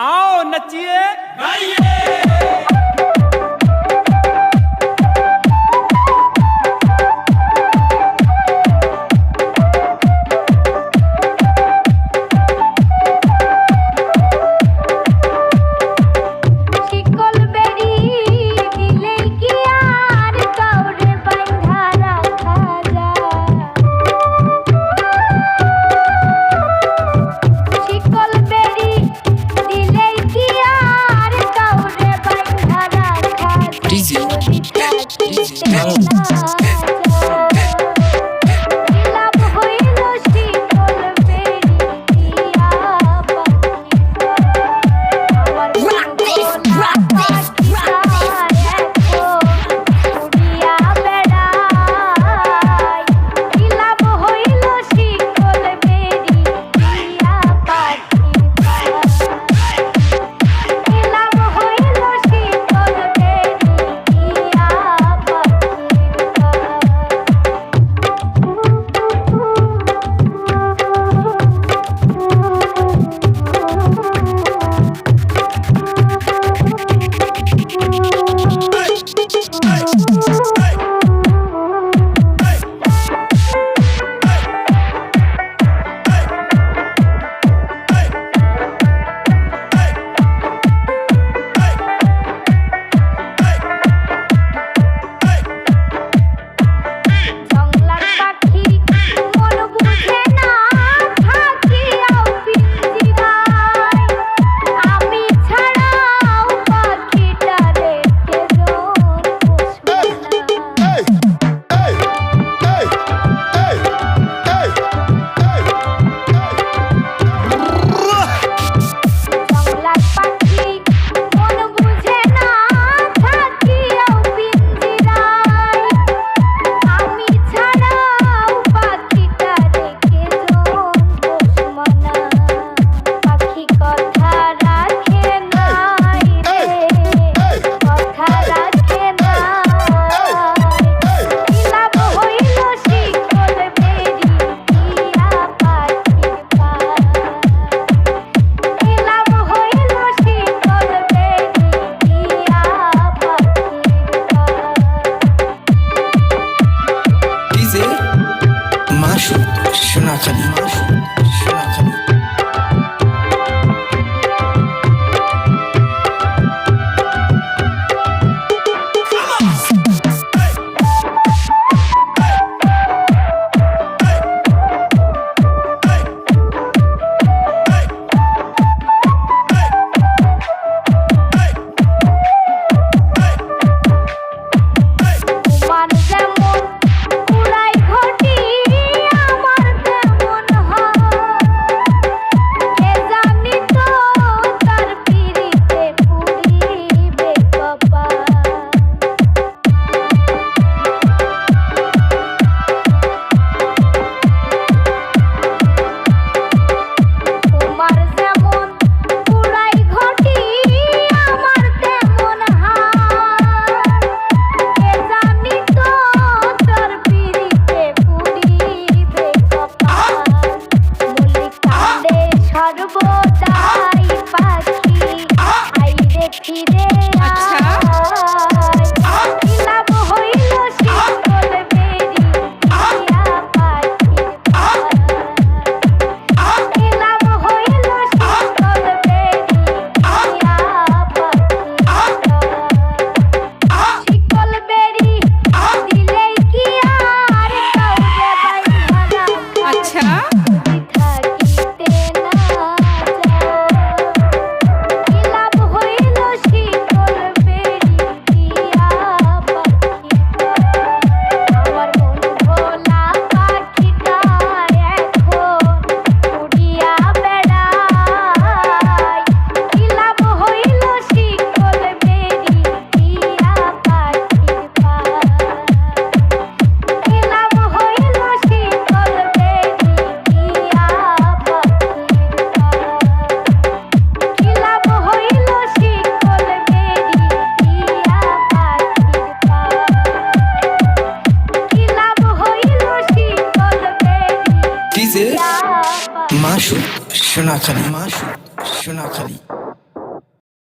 ਆਓ ਨੱਚੀਏ ਗਾਈਏ। Sonakhali Sonakhali He did. Masu Sonakhali Masu Sonakhali.